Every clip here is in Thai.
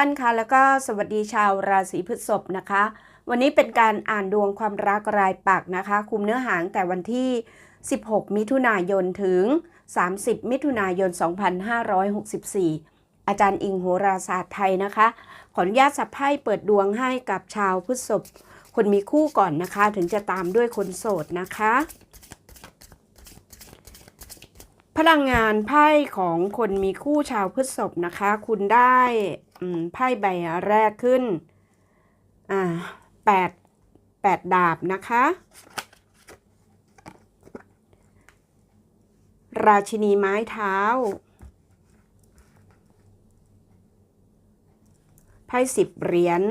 ท่านคะแล้วก็สวัสดีชาวราศีพฤษภนะคะ วันนี้เป็นการอ่านดวงความรักรายปักนะคะ คุมเนื้อหางแต่วันที่ 16 มิถุนายนถึง 30 มิถุนายน 2564 อาจารย์อิงโหราศาสตร์ไทยนะคะ ขออนุญาตสับไพ่เปิดดวงให้กับชาวพฤษภคนมีคู่ก่อนนะคะ ถึงจะตามด้วยคนโสดนะคะ พลังงานไพ่ของคนมีคู่ชาวพฤษภนะคะ คุณได้ไพ่ใบแรกขึ้นอ่าแปดแปดดาบนะคะ ราชินีไม้เท้าไพ่สิบเหรียญ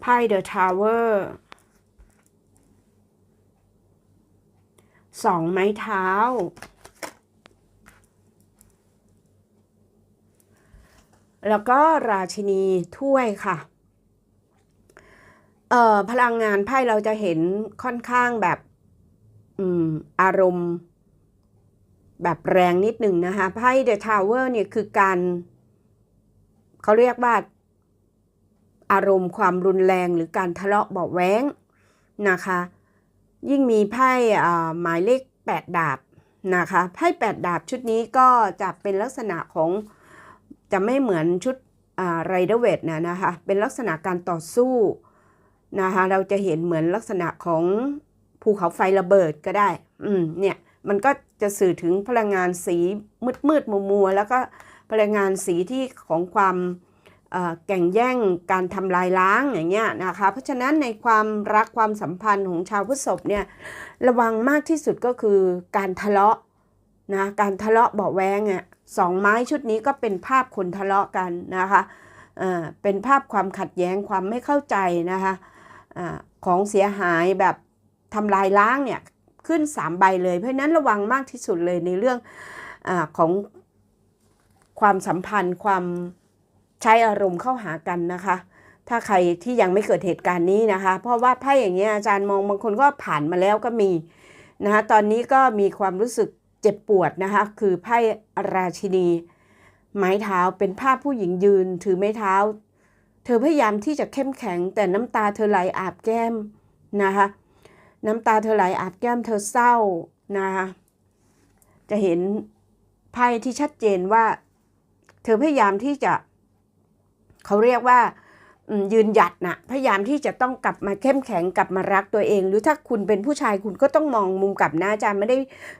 ไพ่เดอะทาวเวอร์ สองไม้เท้า แล้วก็ราชินีถ้วยค่ะเอ่อพลังงานไพ่เราจะเห็นค่อนข้างแบบอืมอารมณ์ แบบแรงนิดหนึ่งนะคะไพ่เดอะทาวเวอร์เนี่ยคือการเขาเรียกว่าอารมณ์ความรุนแรงหรือการทะเลาะเบาแว้งนะคะ ยิ่งมีไพ่หมายเลข 8 ดาบนะคะไพ่8ดาบชุดนี้ก็จะเป็นลักษณะของจะไม่เหมือนชุดไรเดอร์เวทนะนะคะเป็นลักษณะการต่อสู้นะคะเราจะเห็นเหมือนลักษณะของภูเขาไฟระเบิดก็ได้อืมเนี่ยมันก็จะสื่อถึงพลังงานสีมืดมืดมัวมัวแล้วก็พลังงานสีที่ของความ แก่งแย่งการทำลายล้างอย่างเงี้ยนะคะเพราะฉะนั้นในความรักความสัมพันธ์ของชาวพฤษภเนี่ยระวังมากที่สุดก็คือการทะเลาะนะการทะเลาะเบาแวงอะสองไม้ชุดนี้ก็เป็นภาพคนทะเลาะกันนะคะเป็นภาพความขัดแย้งความไม่เข้าใจนะคะอะของเสียหายแบบทำลายล้างเนี่ยขึ้น 3 ใบเลย เพราะนั้นระวังมากที่สุดเลยในเรื่องอของความสัมพันธ์ความ ใช้อารมณ์เข้าหากันนะคะ ถ้าใครที่ยังไม่เกิดเหตุการณ์นี้นะคะ เพราะว่าไพ่อย่างเงี้ยอาจารย์มองบางคนก็ผ่านมาแล้วก็มีนะคะตอนนี้ก็มีความรู้สึกเจ็บปวดนะคะ คือไพ่ราชินี ไม้เท้าเป็นภาพผู้หญิงยืนถือไม้เท้า เธอพยายามที่จะเข้มแข็ง แต่น้ำตาเธอไหลอาบแก้มนะคะน้ำตาเธอไหลอาบแก้มเธอเศร้านะคะจะเห็นไพ่ที่ชัดเจนว่า เธอพยายามที่จะ เขาเรียกว่ายืนหยัดนะพยายามที่จะต้องกลับมาเข้มแข็งกลับมารักตัวเอง หรือถ้าคุณเป็นผู้ชายคุณก็ต้องมองมุมกลับนะอาจารย์ไม่ได้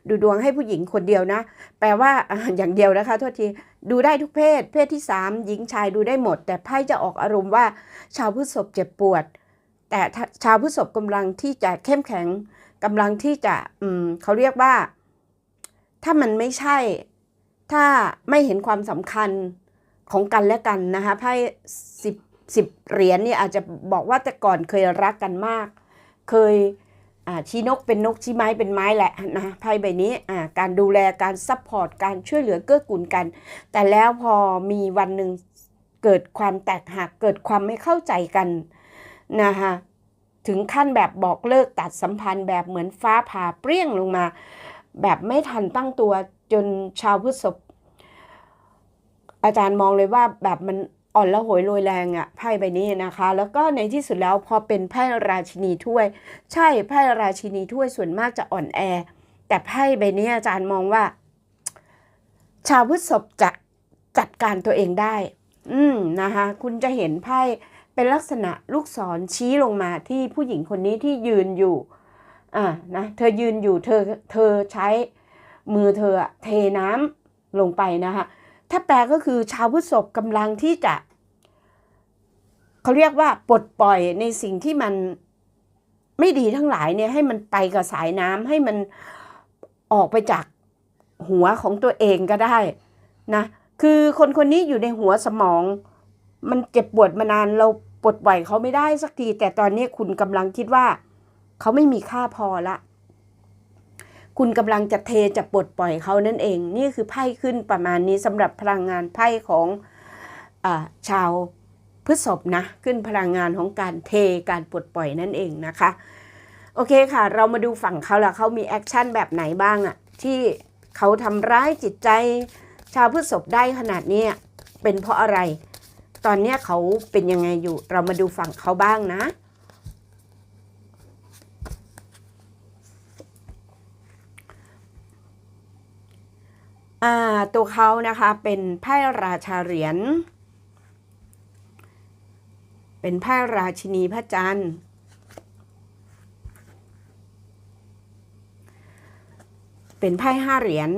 ดูดวงให้ผู้หญิงคนเดียวนะ แปลว่าอย่างเดียวนะคะโทษทีดูได้ทุกเพศ เพศที่ 3 หญิงชายดูได้หมด แต่ไพ่จะออกอารมณ์ว่าชาวพฤษภเจ็บปวด แต่ชาวพฤษภกำลังที่จะเข้มแข็งกำลังที่จะเขาเรียกว่า ถ้ามันไม่ใช่ ถ้าไม่เห็นความสำคัญ ของกันและกันนะคะไพ่สิบสิบเหรียญนี่อาจจะบอกว่าแต่ก่อนเคยรักกันมาก เคยชี้นกเป็นนกชี้ไม้เป็นไม้แหละนะไพ่ใบนี้การดูแลการซัพพอร์ตการช่วยเหลือเกื้อกูลกัน แต่แล้วพอมีวันหนึ่งเกิดความแตกหักเกิดความไม่เข้าใจกันนะคะถึงขั้นแบบบอกเลิกตัดสัมพันธ์แบบเหมือนฟ้าผ่าเปรี้ยงลงมา แบบไม่ทันตั้งตัวจนชาวพฤษภ อาจารย์มองเลยว่าแบบมันอ่อนละหยโรยแรงอะ่ะไพ่ใบนี้นะคะ แล้วก็ในที่สุดแล้วพอเป็นไพ่ราชินีถ้วย ใช่ไพ่ราชินีถ้วยส่วนมากจะอ่อนแอ แต่ไพ่ใบนี้อาจารย์มองว่า ชาวพฤษภจะจัดการตัวเองได้ อืมนะคะคุณจะเห็นไพ่เป็นลักษณะลูกศรชี้ลงมาที่ผู้หญิงคนนี้ที่ยืนอยู่อ่านะเธอยืนอยู่เธอเธอใช้มือเธอเทน้ำลงไปนะคะ ถ้าแปลก็คือชาวพฤษภกำลังที่จะเขาเรียกว่าปลดปล่อยในสิ่งที่มันไม่ดีทั้งหลายเนี่ยให้มันไปกับสายน้ำให้มันออกไปจากหัวของตัวเองก็ได้นะคือคนคนนี้อยู่ในหัวสมอง มันเจ็บปวดมานานเราปลดปล่อยเขาไม่ได้สักที แต่ตอนนี้คุณกำลังคิดว่า เขาไม่มีค่าพอละ คุณกำลังจะเทจะปลดปล่อยเขานั่นเอง นี่คือไพ่ขึ้นประมาณนี้สำหรับพลังงานไพ่ของอชาวพฤษภนะ ขึ้นพลังงานของการเทการปลดปล่อยนั่นเองนะคะ โอเคค่ะ เรามาดูฝั่งเขาละเขามีแอคชั่นแบบไหนบ้างอะที่เขาทำร้ายจิตใจ ชาวพฤษภได้ขนาดนี้เป็นเพราะอะไร ตอนนี้เขาเป็นยังไงอยู่ เรามาดูฝั่งเขาบ้างนะ ตัวเขานะคะเป็นไพ่ราชาเหรียญ เป็นไพ่ราชินีพระจันทร์ เป็นไพ่ห้าเหรียญ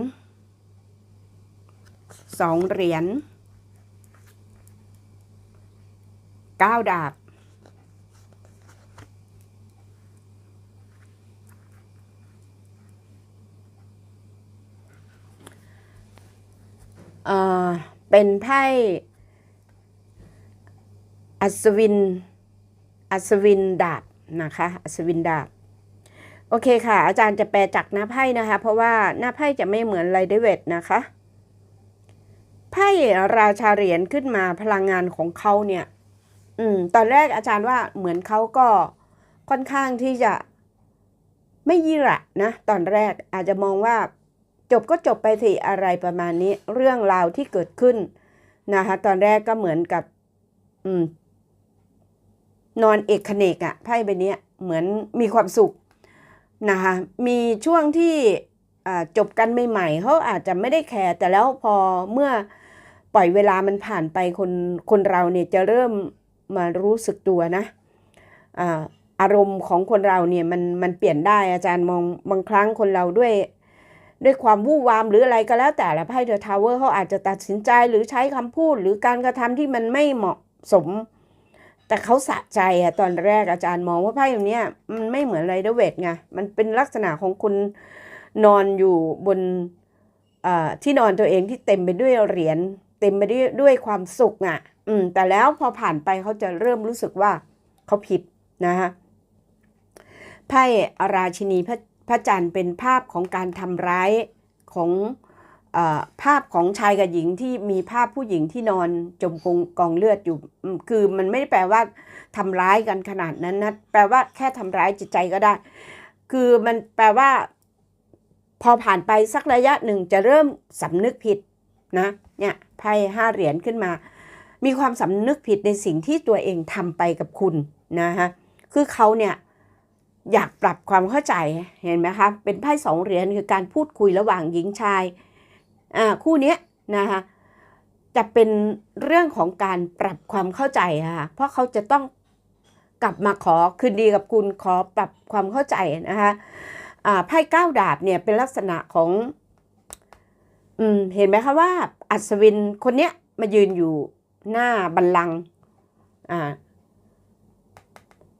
สองเหรียญเก้าดาบ เอ่อ เป็นไพ่อัศวิน อัศวินดาบนะคะ อัศวินดาบ โอเคค่ะ อาจารย์จะแปลจากหน้าไพ่นะคะ เพราะว่าหน้าไพ่จะไม่เหมือนไรเดเวตนะคะ ไพ่ราชาเหรียญขึ้นมาพลังงานของเขาเนี่ย อืม ตอนแรกอาจารย์ว่าเหมือนเขาก็ค่อนข้างที่จะไม่ยี่หระนะ ตอนแรกอาจจะมองว่า จบก็จบไปสิอะไรประมาณนี้เรื่องราวที่เกิดขึ้นนะคะตอนแรกก็เหมือนกับ อืม นอนเอกเนกอะไพ่ใบนี้เหมือนมีความสุขนะคะมีช่วงที่จบกันใหม่ๆเขาอาจจะไม่ได้แคร์แต่แล้วพอเมื่อปล่อยเวลามันผ่านไปคนคนเราเนี่ยจะเริ่มมารู้สึกตัวนะออารมณ์ของคนเราเนี่ยมันมันเปลี่ยนได้อาจารย์มองบางครั้งคนเราด้วย ด้วยความวู่วามหรืออะไรก็แล้วแต่ละไพ่เดอะทาวเวอร์เขาอาจจะตัดสินใจหรือใช้คำพูดหรือการกระทำที่มันไม่เหมาะสม แต่เขาสะใจอะตอนแรกอาจารย์มองว่าไพ่แบบเนี้ยมันไม่เหมือนไรเดอร์เวทไงมันเป็นลักษณะของคุณนอนอยู่บนที่นอนตัวเองที่เต็มไปด้วยเหรียญเต็มไปด้วยด้วยความสุขอะ อืม แต่แล้วพอผ่านไปเขาจะเริ่มรู้สึกว่าเขาผิดนะคะไพ่ราชินีพระ พระจันทร์เป็นภาพของการทำร้ายของอภาพของชายกับหญิงที่มีภาพผู้หญิงที่นอนจมกองกองเลือดอยู่ คือมันไม่ได้แปลว่าทำร้ายกันขนาดนั้นนะ แปลว่าแค่ทำร้ายจิตใจก็ได้ คือมันแปลว่า พอผ่านไปสักระยะหนึ่งจะเริ่มสำนึกผิดนะเนี่ยไพ่ห้าเหรียญขึ้นมา มีความสำนึกผิดในสิ่งที่ตัวเองทำไปกับคุณนะฮะ คือเขาเนี่ย อยากปรับความเข้าใจเห็นไหมคะเป็นไพ่สองเหรียญคือการพูดคุยระหว่างหญิงชายคู่นี้นะคะจะเป็นเรื่องของการปรับความเข้าใจค่ะเพราะเขาจะต้องกลับมาขอคืนดีกับคุณขอปรับความเข้าใจนะคะไพ่เก้าดาบเนี่ยเป็นลักษณะของอืมเห็นไหมคะว่าอัศวินคนเนี้ยมายืนอยู่หน้าบัลลังก์อ่า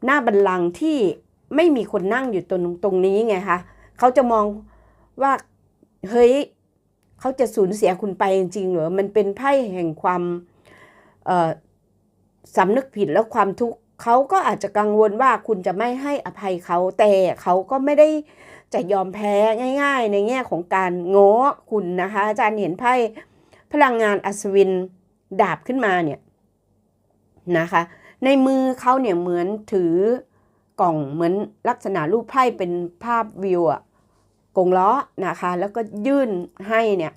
หน้าบัลลังก์ที่ ไม่มีคนนั่งอยู่ตรงตรงนี้ไงคะเขาจะมองว่าเฮ้ยเขาจะสูญเสียคุณไปจริงๆเหรอมันเป็นไพ่แห่งความสำนึกผิดและความทุกข์เขาก็อาจจะกังวลว่าคุณจะไม่ให้อภัยเขาแต่เขาก็ไม่ได้จะยอมแพ้ง่าย ๆ ในแง่ของการง้อคุณนะคะ อาจารย์เห็นไพ่พลังงานอัศวินดาบขึ้นมาเนี่ยนะคะ ในมือเขาเนี่ยเหมือนถือ กล่องเหมือนลักษณะรูปไพ่เป็นภาพวิวอะกงล้อนะคะ แล้วก็ยื่นให้เนี่ย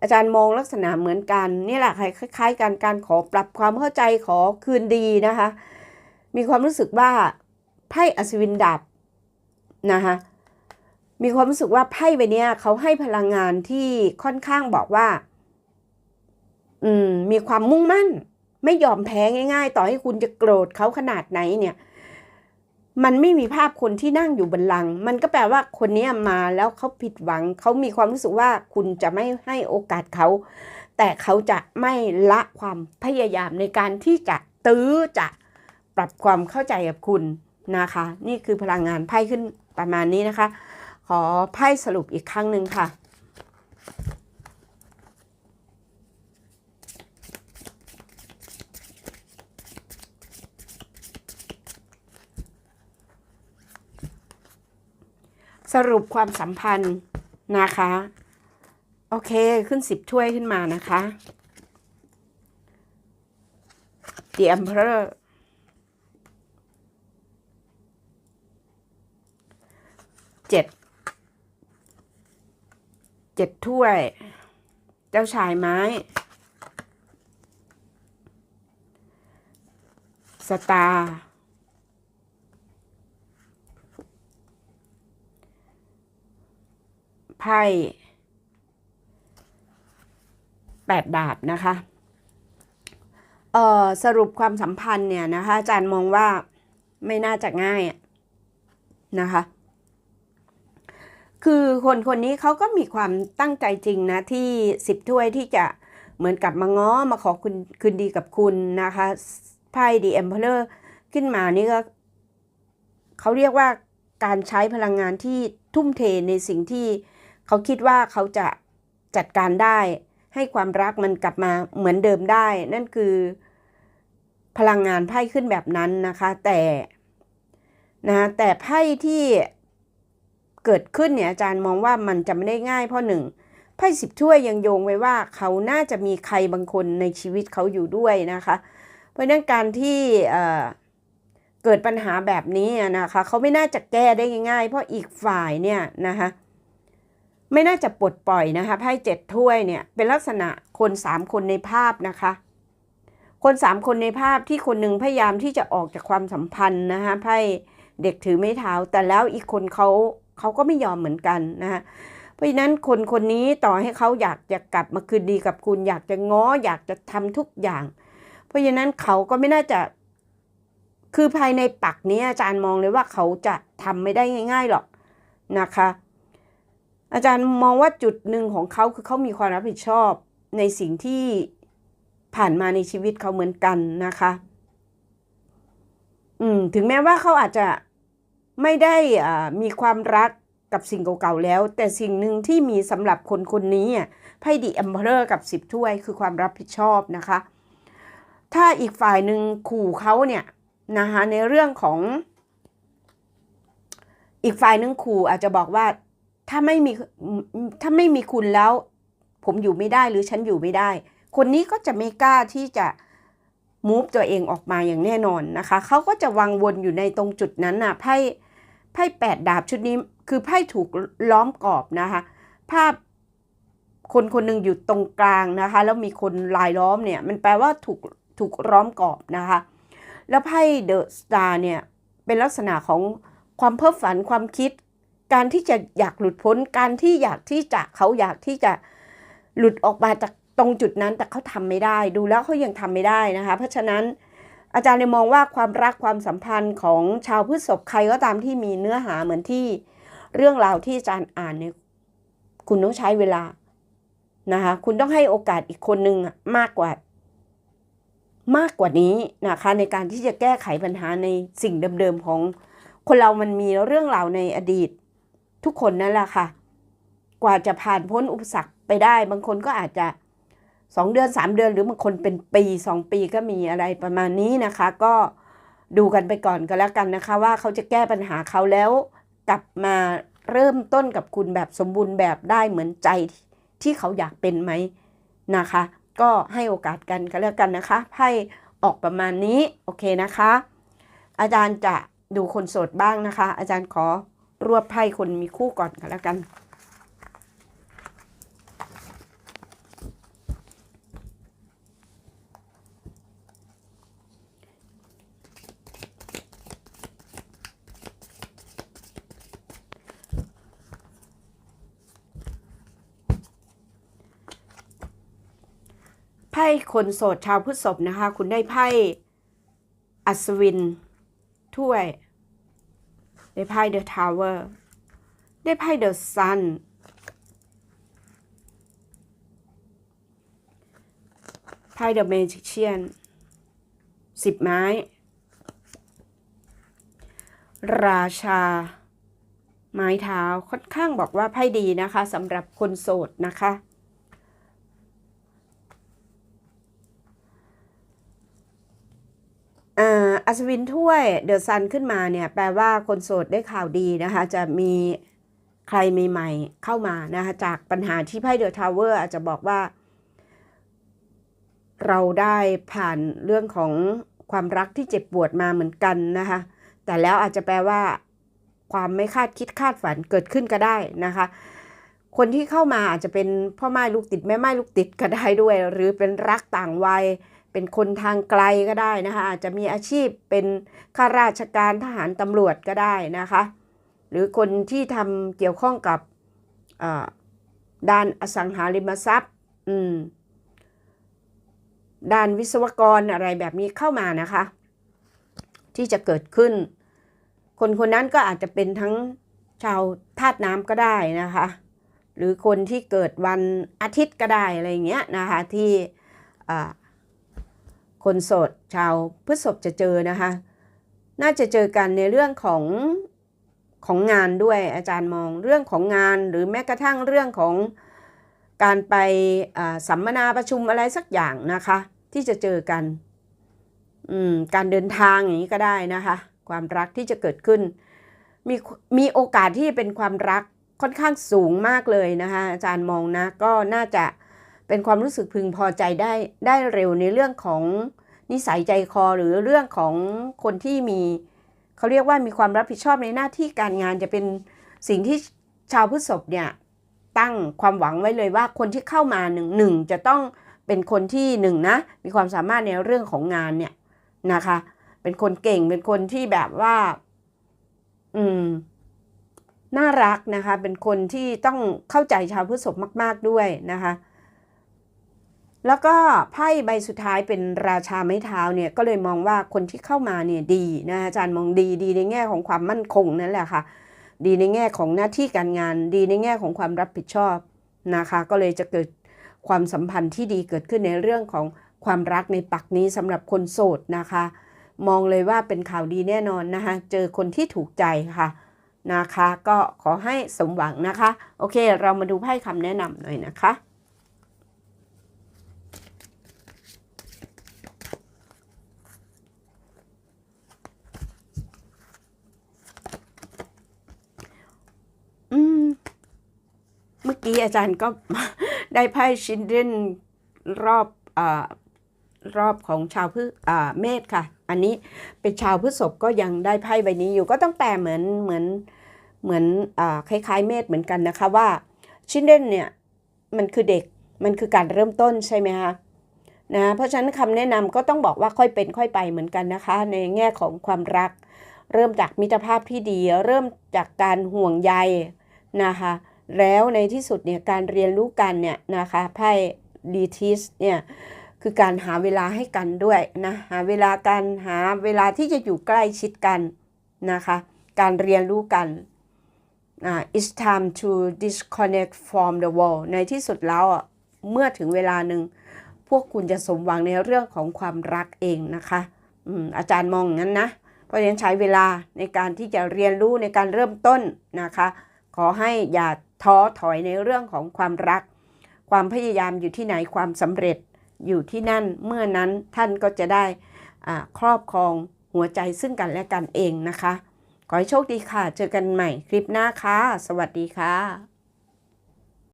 อาจารย์มองลักษณะเหมือนกันนี่แหละคล้ายๆกันการขอปรับความเข้าใจขอคืนดีนะคะ มีความรู้สึกว่าไพ่อัศวินดาบนะคะมีความรู้สึกว่าไพ่ใบนี้เขาให้พลังงานที่ค่อนข้างบอกว่า อืม มีความมุ่งมั่น ไม่ยอมแพ้ง่าย ๆ ต่อให้คุณจะโกรธเขาขนาดไหนเนี่ย มันไม่มีภาพคนที่นั่งอยู่บนลัง มันก็แปลว่าคนนี้มาแล้วเขาผิดหวัง เขามีความรู้สึกว่าคุณจะไม่ให้โอกาสเขา แต่เขาจะไม่ละความพยายามในการที่จะตื้อจะปรับความเข้าใจกับคุณนะคะ นี่คือพลังงานไพ่ขึ้นประมาณนี้นะคะ ขอไพ่สรุปอีกครั้งหนึ่งค่ะ สรุปความสัมพันธ์นะคะ โอเคขึ้นสิบถ้วยขึ้นมานะคะ The Emperor เจ็ดเจ็ดถ้วย เจ้าชายไม้ สตาร์ ไพ่แปดดาบนะคะเอ่อสรุปความสัมพันธ์เนี่ยนะคะอาจารย์มองว่าไม่น่าจะง่ายนะคะ คือคนคนนี้เขาก็มีความตั้งใจจริงนะที่สิบถ้วยที่จะเหมือนกับมาง้อมาขอคุณคืนดีกับคุณนะคะไพ่ดีเอ็มเพลอร์ขึ้นมานี่ก็เขาเรียกว่าการใช้พลังงานที่ทุ่มเทในสิ่งที่ เขาคิดว่าเขาจะจัดการได้ ให้ความรักมันกลับมาเหมือนเดิมได้ นั่นคือ พลังงานไพ่ขึ้นแบบนั้นนะคะ แต่นะแต่ไพ่ที่เกิดขึ้นเนี่ยอาจารย์มองว่ามันจะไม่ได้ง่ายเพราะหนึ่งไพ่สิบถ้วยยังโยงไว้ว่าเขาน่าจะมีใครบางคนในชีวิตเขาอยู่ด้วยนะคะ เพราะนั้นการที่เกิดปัญหาแบบนี้นะคะเขาไม่น่าจะแก้ได้ง่าย ๆ เพราะอีกฝ่ายเนี่ยนะคะ ไม่น่าจะปลดปล่อยนะคะไพ่เจ็ดถ้วยเนี่ยเป็นลักษณะคนสามคนในภาพนะคะ คนสามคนในภาพที่คนหนึ่งพยายามที่จะออกจากความสัมพันธ์นะคะไพ่เด็กถือไม้เท้า แต่แล้วอีกคนเขาเขาก็ไม่ยอมเหมือนกันนะคะเพราะฉะนั้นคนคนนี้ต่อให้เขาอยากจะกลับมาคืนดีกับคุณอยากจะง้ออยากจะทำทุกอย่าง เพราะฉะนั้นเขาก็ไม่น่าจะ คือภายในปักนี้อาจารย์มองเลยว่าเขาจะทำไม่ได้ง่าย ๆหรอกนะคะ อาจารย์มองว่าจุดหนึ่งของเขาคือเขามีความรับผิดชอบในสิ่งที่ผ่านมาในชีวิตเขาเหมือนกันนะคะ อืม ถึงแม้ว่าเขาอาจจะไม่ได้อ่ามีความรักกับสิ่งเก่าๆแล้ว แต่สิ่งหนึ่งที่มีสำหรับคนคนนี้อะไพ่ดีอัมเบอร์กับสิบถ้วยคือความรับผิดชอบนะคะ ถ้าอีกฝ่ายหนึ่งขู่เขาเนี่ยนะคะในเรื่องของ อีกฝ่ายหนึ่งขู่อาจจะบอกว่า ถ้าไม่มีถ้าไม่มีคุณแล้ว ผมอยู่ไม่ได้หรือฉันอยู่ไม่ได้ คนนี้ก็จะไม่กล้าที่จะมูฟตัวเองออกมาอย่างแน่นอนนะคะเขาก็จะวังวนอยู่ในตรงจุดนั้นน่ะไพ่ไพ่แปดดาบชุดนี้คือไพ่ถูกล้อมกรอบนะคะ ภาพคนคนหนึ่งอยู่ตรงกลางนะคะ แล้วมีคนลายล้อมเนี่ย มันแปลว่าถูกถูกล้อมกรอบนะคะ แล้วไพ่เดอะสตาร์เนี่ย เป็นลักษณะของความเพ้อฝันความคิด การที่จะอยากหลุดพ้น การที่อยากที่จะเขาอยากที่จะหลุดออกมาจากตรงจุดนั้นแต่เขาทำไม่ได้ ดูแล้วเขายังทำไม่ได้นะคะ เพราะฉะนั้นอาจารย์เลยมองว่าความรักความสัมพันธ์ของชาวพฤษภใครก็ตามที่มีเนื้อหาเหมือนที่เรื่องราวที่อาจารย์อ่านเนี่ยคุณต้องใช้เวลานะคะคุณต้องให้โอกาสอีกคนนึงมากกว่ามากกว่านี้นะคะในการที่จะแก้ไขปัญหาในสิ่งเดิมๆของคนเรามันมีเรื่องราวในอดีต ทุกคนนั่นแหละค่ะ กว่าจะผ่านพ้นอุปสรรคไปได้ บางคนก็อาจจะสองเดือนสามเดือน หรือบางคนเป็นปีสองปีก็มีอะไรประมาณนี้นะคะ ก็ดูกันไปก่อนก็แล้วกันนะคะ ว่าเขาจะแก้ปัญหาเขาแล้ว กลับมาเริ่มต้นกับคุณแบบสมบูรณ์แบบได้เหมือนใจที่เขาอยากเป็นไหมนะคะ ก็ให้โอกาสกันก็แล้วกันนะคะไพ่ออกประมาณนี้โอเคนะคะ อาจารย์จะดูคนโสดบ้างนะคะ อาจารย์ขอ รวบไพ่คนมีคู่ก่อนก็แล้วกันไพ่คนโสดชาวพฤษภนะคะ คุณได้ไพ่อัศวินถ้วย ได้ไพ่เดอะทาวเวอร์ได้ไพ่เดอะซันไพ่เดอะเมจิเชียนสิบไม้ ราชา ไม้เท้าค่อนข้างบอกว่าไพ่ดีนะคะสำหรับคนโสดนะคะ อ่าอั ศวินถ้วยเดอะซันขึ้นมาเนี่ยแปลว่าคนโสดได้ข่าวดีนะคะ จะมีใครใหม่ๆเข้ามานะคะจากปัญหาที่ไพ่เดอะทาวเวอร์อาจจะบอกว่า เราได้ผ่านเรื่องของความรักที่เจ็บปวดมาเหมือนกันนะคะแต่แล้วอาจจะแปลว่า ความไม่คาดคิดคาดฝันเกิดขึ้นก็ได้นะคะคนที่เข้ามาอาจจะเป็นพ่อไม้ลูกติดแม่ไม้ลูกติดก็ได้ด้วย หรือเป็นรักต่างวัย เป็นคนทางไกลก็ได้นะคะอาจจะมีอาชีพเป็นข้าราชการทหารตำรวจก็ได้นะคะ หรือคนที่ทำเกี่ยวข้องกับด้านอสังหาริมทรัพย์ด้านวิศวกรอะไรแบบนี้เข้ามานะคะ ที่จะเกิดขึ้น คนคนนั้นก็อาจจะเป็นทั้งชาวธาตุน้ำก็ได้นะคะ หรือคนที่เกิดวันอาทิตย์ก็ได้อะไรเงี้ยนะคะที่ คนโสดชาวพฤษภจะเจอนะคะ น่าจะเจอกันในเรื่องของของงานด้วยอาจารย์มองเรื่องของงานหรือแม้กระทั่งเรื่องของการไปสัมมนาประชุมอะไรสักอย่างนะคะ ที่จะเจอกันการเดินทางอย่างนี้ก็ได้นะคะ ความรักที่จะเกิดขึ้น มีมีโอกาสที่เป็นความรักค่อนข้างสูงมากเลยนะคะอาจารย์มองนะก็น่าจะ เป็นความรู้สึกพึงพอใจได้ได้เร็วในเรื่องของนิสัยใจคอหรือเรื่องของคนที่มีเขาเรียกว่ามีความรับผิดชอบในหน้าที่การงานจะเป็นสิ่งที่ชาวพฤษภเนี่ยตั้งความหวังไว้เลยว่าคนที่เข้ามาหนึ่งหนึ่งจะต้องเป็นคนที่หนึ่งนะมีความสามารถในเรื่องของงานเนี่ยนะคะ เป็นคนเก่งเป็นคนที่แบบว่า อืมน่ารักนะคะ เป็นคนที่ต้องเข้าใจชาวพฤษภมาก ๆด้วยนะคะ แล้วก็ไพ่ใบสุดท้ายเป็นราชาไม้เท้าเนี่ยก็เลยมองว่าคนที่เข้ามาเนี่ยดีนะอาจารย์มองดีดีในแง่ของความมั่นคงนั่นแหละค่ะ ดีในแง่ของหน้าที่การงานดีในแง่ของความรับผิดชอบนะคะ ก็เลยจะเกิดความสัมพันธ์ที่ดีเกิดขึ้นในเรื่องของความรักในปักนี้สำหรับคนโสดนะคะ มองเลยว่าเป็นข่าวดีแน่นอนนะคะเจอคนที่ถูกใจค่ะนะคะ ก็ขอให้สมหวังนะคะ โอเค เรามาดูไพ่คำแนะนำหน่อยนะคะ เมื่อกี้อาจารย์ก็ได้ไพ่ชินเดนรอบอรอบของชาวพฤอ่าเมษค่ะ อันนี้เป็นชาวพฤษภก็ยังได้ไพ่ใบนี้อยู่ก็ต้องแปลเหมือนเหมือนเหมือนอคล้ายๆ เมษเหมือนกันนะคะว่าชินเดนเนี่ยมันคือเด็กมันคือการเริ่มต้นใช่ไหมคะนะเพราะฉะนั้นคำแนะนำก็ต้องบอกว่าค่อยเป็นค่อยไปเหมือนกันนะคะ ในแง่ของความรัก เริ่มจากมิตรภาพที่ดี เริ่มจากการห่วงใยนะคะ แล้วในที่สุดเนี่ยการเรียนรู้กันเนี่ยนะคะไพ่ดีทิสเนี่ยคือการหาเวลาให้กันด้วยนะหาเวลากันหาเวลาที่จะอยู่ใกล้ชิดกันนะคะการเรียนรู้กันอ่า it's time to disconnect from the world ในที่สุดแล้วอะเมื่อถึงเวลาหนึ่งพวกคุณจะสมหวังในเรื่องของความรักเองนะคะอืมอาจารย์มองงั้นนะ เพราะฉะนั้นใช้เวลาในการที่จะเรียนรู้ในการเริ่มต้นนะคะ ขอให้อย่า ท้อถอยในเรื่องของความรัก ความพยายามอยู่ที่ไหนความสำเร็จอยู่ที่นั่นเมื่อนั้นท่านก็จะได้ครอบครองหัวใจซึ่งกันและกันเองนะคะ ขอให้โชคดีค่ะ เจอกันใหม่คลิปหน้าค่ะ สวัสดีค่ะ